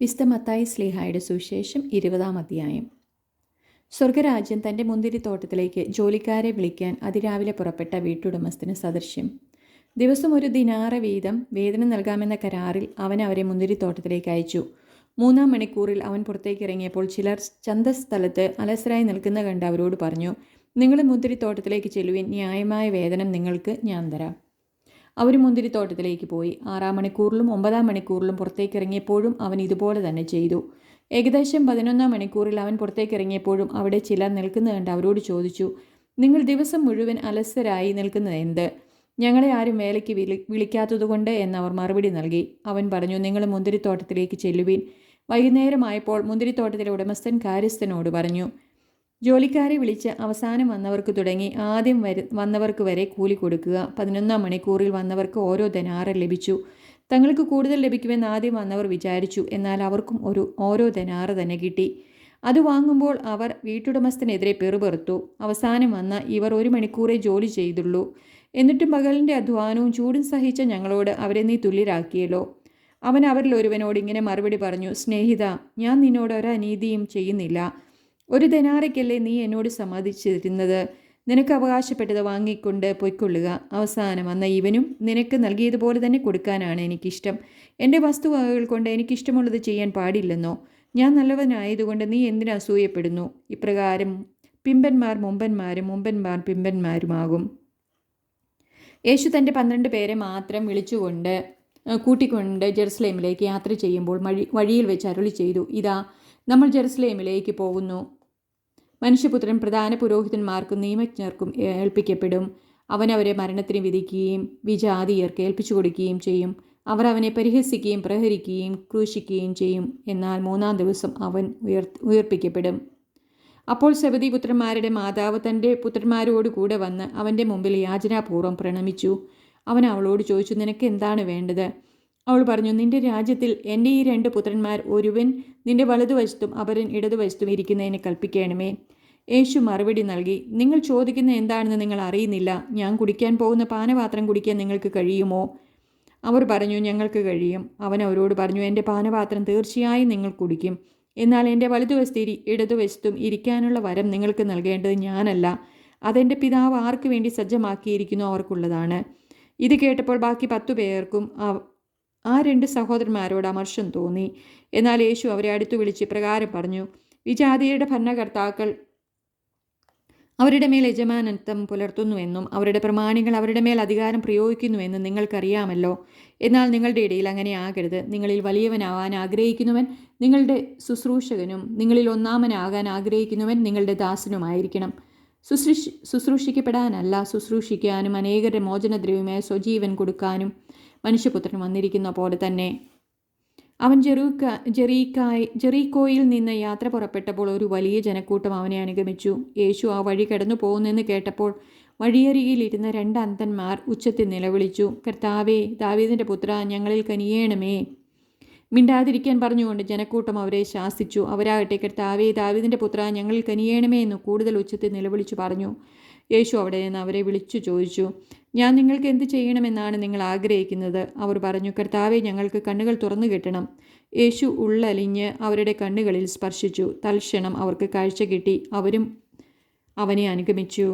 Vista Mathai സ്ലീഹായുടെ സുവിശേഷം ഇരുപതാം അധ്യായം. സ്വർഗരാജ്യം തന്റെ മുന്തിരിത്തോട്ടത്തിലേക്ക് ജോലിക്കാരെ വിളിക്കാൻ അതിരാവിലെ പുറപ്പെട്ട വീട്ടുടമസ്ഥന് സദൃശ്യം. ദിവസം ഒരു ദിനാറ വീതം വേതനം നൽകാമെന്ന കരാറിൽ അവൻ അവരെ മുന്തിരിത്തോട്ടത്തിലേക്ക് അയച്ചു. മൂന്നാം മണിക്കൂറിൽ അവൻ പുറത്തേക്ക് ഇറങ്ങിയപ്പോൾ ചിലർ ചന്തസ്ഥലത്ത് അലസരായി നിൽക്കുന്ന കണ്ട് അവരോട് പറഞ്ഞു നിങ്ങൾ മുന്തിരിത്തോട്ടത്തിലേക്ക് ചെല്ലുവിൻ. ന്യായമായ വേതനം നിങ്ങൾക്ക് ഞാൻ തരാം. അവർ മുന്തിരിത്തോട്ടത്തിലേക്ക് പോയി. ആറാം മണിക്കൂറിലും ഒമ്പതാം മണിക്കൂറിലും പുറത്തേക്കിറങ്ങിയപ്പോഴും അവൻ ഇതുപോലെ തന്നെ ചെയ്തു. ഏകദേശം പതിനൊന്നാം മണിക്കൂറിൽ അവൻ പുറത്തേക്കിറങ്ങിയപ്പോഴും അവിടെ ചിലർ നിൽക്കുന്നത് കണ്ട് അവരോട് ചോദിച്ചു നിങ്ങൾ ദിവസം മുഴുവൻ അലസരായി നിൽക്കുന്നത് എന്ത്? ഞങ്ങളെ ആരും വേലയ്ക്ക് വിളി വിളിക്കാത്തതുകൊണ്ട് എന്നവർ മറുപടി നൽകി. അവൻ പറഞ്ഞു നിങ്ങൾ മുന്തിരിത്തോട്ടത്തിലേക്ക് ചെല്ലുവീൻ. വൈകുന്നേരമായപ്പോൾ മുന്തിരിത്തോട്ടത്തിലെ ഉടമസ്ഥൻ കാര്യസ്ഥനോട് പറഞ്ഞു ജോലിക്കാരെ വിളിച്ച് അവസാനം വന്നവർക്ക് തുടങ്ങി ആദ്യം വര വന്നവർക്ക് വരെ കൂലി കൊടുക്കുക. പതിനൊന്നാം മണിക്കൂറിൽ വന്നവർക്ക് ഓരോ ധനാറ് ലഭിച്ചു. തങ്ങൾക്ക് കൂടുതൽ ലഭിക്കുമെന്ന് ആദ്യം വന്നവർ വിചാരിച്ചു. എന്നാൽ അവർക്കും ഒരു ഓരോ ധനാറ് തന്നെ കിട്ടി. അത് വാങ്ങുമ്പോൾ അവർ വീട്ടുടമസ്ഥനെതിരെ പെറുപെറുത്തു. അവസാനം വന്ന ഇവർ ഒരു മണിക്കൂറേ ജോലി ചെയ്തുള്ളൂ. എന്നിട്ടും പകലിന്റെ അധ്വാനവും ചൂടും സഹിച്ച ഞങ്ങളോട് അവരെ നീ തുല്യരാക്കിയല്ലോ. അവൻ അവരിൽ ഒരുവനോട് ഇങ്ങനെ മറുപടി പറഞ്ഞു സ്നേഹിത ഞാൻ നിന്നോട് ഒരനീതിയും ചെയ്യുന്നില്ല. ഒരു ധനാറയ്ക്കല്ലേ നീ എന്നോട് സമ്മതിച്ചിരുന്നത്? നിനക്ക് അവകാശപ്പെട്ടത് വാങ്ങിക്കൊണ്ട് പൊയ്ക്കൊള്ളുക. അവസാനം വന്ന ഇവനും നിനക്ക് നൽകിയതുപോലെ തന്നെ കൊടുക്കാനാണ് എനിക്കിഷ്ടം. എന്റെ വസ്തുവകകൾ കൊണ്ട് എനിക്കിഷ്ടമുള്ളത് ചെയ്യാൻ പാടില്ലെന്നോ? ഞാൻ നല്ലവനായതുകൊണ്ട് നീ എന്തിനു അസൂയപ്പെടുന്നു? ഇപ്രകാരം പിമ്പന്മാർ മുമ്പന്മാരും മുമ്പന്മാർ പിമ്പന്മാരുമാകും. യേശു തന്റെ പന്ത്രണ്ട് പേരെ മാത്രം വിളിച്ചുകൊണ്ട് കൂട്ടിക്കൊണ്ട് ജെറുസലേമിലേക്ക് യാത്ര ചെയ്യുമ്പോൾ വഴി വഴിയിൽ വെച്ച് അരുളി ചെയ്തു. ഇതാ നമ്മൾ ജെറുസലേമിലേക്ക് പോകുന്നു. മനുഷ്യപുത്രൻ പ്രധാന പുരോഹിതന്മാർക്കും നിയമജ്ഞർക്കും ഏൽപ്പിക്കപ്പെടും. അവൻ അവരെ മരണത്തിന് വിധിക്കുകയും വിജാതിയർക്ക് ഏൽപ്പിച്ചു കൊടുക്കുകയും ചെയ്യും. അവർ അവനെ പരിഹസിക്കുകയും പ്രഹരിക്കുകയും ക്രൂശിക്കുകയും ചെയ്യും. എന്നാൽ മൂന്നാം ദിവസം അവൻ ഉയർ ഉയർപ്പിക്കപ്പെടും. അപ്പോൾ സബതി പുത്രന്മാരുടെ മാതാവ് തന്റെ പുത്രന്മാരോട് കൂടെ വന്ന് അവന്റെ മുമ്പിൽ യാചനാപൂർവം പ്രണമിച്ചു. അവൻ അവളോട് ചോദിച്ചു നിനക്ക് എന്താണ് വേണ്ടത്? അവൾ പറഞ്ഞു നിന്റെ രാജ്യത്തിൽ എന്റെ ഈ രണ്ട് പുത്രന്മാർ ഒരുവൻ നിന്റെ വലതുവശത്തും അപരൻ ഇടതുവശത്തും ഇരിക്കുന്നതിനെ കൽപ്പിക്കണമേ. യേശു മറുപടി നൽകി നിങ്ങൾ ചോദിക്കുന്ന എന്താണെന്ന് നിങ്ങൾ അറിയുന്നില്ല. ഞാൻ കുടിക്കാൻ പോകുന്ന പാനപാത്രം കുടിക്കാൻ നിങ്ങൾക്ക് കഴിയുമോ? അവർ പറഞ്ഞു ഞങ്ങൾക്ക് കഴിയും. അവൻ അവരോട് പറഞ്ഞു എന്റെ പാനപാത്രം തീർച്ചയായും നിങ്ങൾ കുടിക്കും. എന്നാൽ എന്റെ വലതുവശത്ത് ഇരി ഇടതുവശത്തും ഇരിക്കാനുള്ള വരം നിങ്ങൾക്ക് നൽകേണ്ടത് ഞാനല്ല. അതെന്റെ പിതാവ് ആർക്ക് വേണ്ടി സജ്ജമാക്കിയിരിക്കുന്നു അവർക്കുള്ളതാണ്. ഇത് കേട്ടപ്പോൾ ബാക്കി പത്തു പേർക്കും ആ രണ്ട് സഹോദരന്മാരോട് അമർഷം തോന്നി. എന്നാൽ യേശു അവരെ അടുത്തു വിളിച്ച് പ്രകാരം പറഞ്ഞു ഈ ജാതിയുടെ ഭരണകർത്താക്കൾ അവരുടെ മേൽ യജമാനത്വം പുലർത്തുന്നുവെന്നും അവരുടെ പ്രമാണികൾ അവരുടെ മേൽ അധികാരം പ്രയോഗിക്കുന്നുവെന്നും നിങ്ങൾക്കറിയാമല്ലോ. എന്നാൽ നിങ്ങളുടെ ഇടയിൽ അങ്ങനെ ആകരുത്. നിങ്ങളിൽ വലിയവനാവാൻ ആഗ്രഹിക്കുന്നവൻ നിങ്ങളുടെ ശുശ്രൂഷകനും നിങ്ങളിൽ ഒന്നാമനാകാൻ ആഗ്രഹിക്കുന്നവൻ നിങ്ങളുടെ ദാസനുമായിരിക്കണം. ശുശ്രൂഷ ശുശ്രൂഷിക്കപ്പെടാനല്ല ശുശ്രൂഷിക്കാനും അനേകരുടെ മോചനദ്രവ്യമായ സ്വജീവൻ കൊടുക്കാനും മനുഷ്യപുത്രൻ വന്നിരിക്കുന്ന പോലെ തന്നെ. അവൻ ജെറൂക്ക ജെറീക്കായി ജെറീക്കോയിൽ നിന്ന് യാത്ര പുറപ്പെട്ടപ്പോൾ ഒരു വലിയ ജനക്കൂട്ടം അവനെ അനുഗമിച്ചു. യേശു ആ വഴി കടന്നു പോകുന്നെന്ന് കേട്ടപ്പോൾ വഴിയരികിലിരുന്ന രണ്ട് അന്തന്മാർ ഉച്ചത്തിൽ നിലവിളിച്ചു. കർത്താവേ ദാവീദിന്റെ പുത്ര ഞങ്ങളിൽ കനിയേണമേ. മിണ്ടാതിരിക്കാൻ പറഞ്ഞുകൊണ്ട് ജനക്കൂട്ടം അവരെ ശാസിച്ചു. അവരാകട്ടെ കർത്താവേ ദാവിദിന്റെ പുത്ര ഞങ്ങളിൽ കനിയേണമേ എന്ന് കൂടുതൽ ഉച്ചത്തിൽ നിലവിളിച്ചു പറഞ്ഞു. യേശു അവിടെ നിന്ന് അവരെ വിളിച്ചു ചോദിച്ചു ഞാൻ നിങ്ങൾക്ക് എന്ത് ചെയ്യണമെന്നാണ് നിങ്ങൾ ആഗ്രഹിക്കുന്നത്? അവർ പറഞ്ഞു കർത്താവെ ഞങ്ങൾക്ക് കണ്ണുകൾ തുറന്നു കിട്ടണം. യേശു ഉള്ളലിഞ്ഞ് അവരുടെ കണ്ണുകളിൽ സ്പർശിച്ചു. തൽക്ഷണം അവർക്ക് കാഴ്ച കിട്ടി. അവരും അവനെ അനുഗമിച്ചു.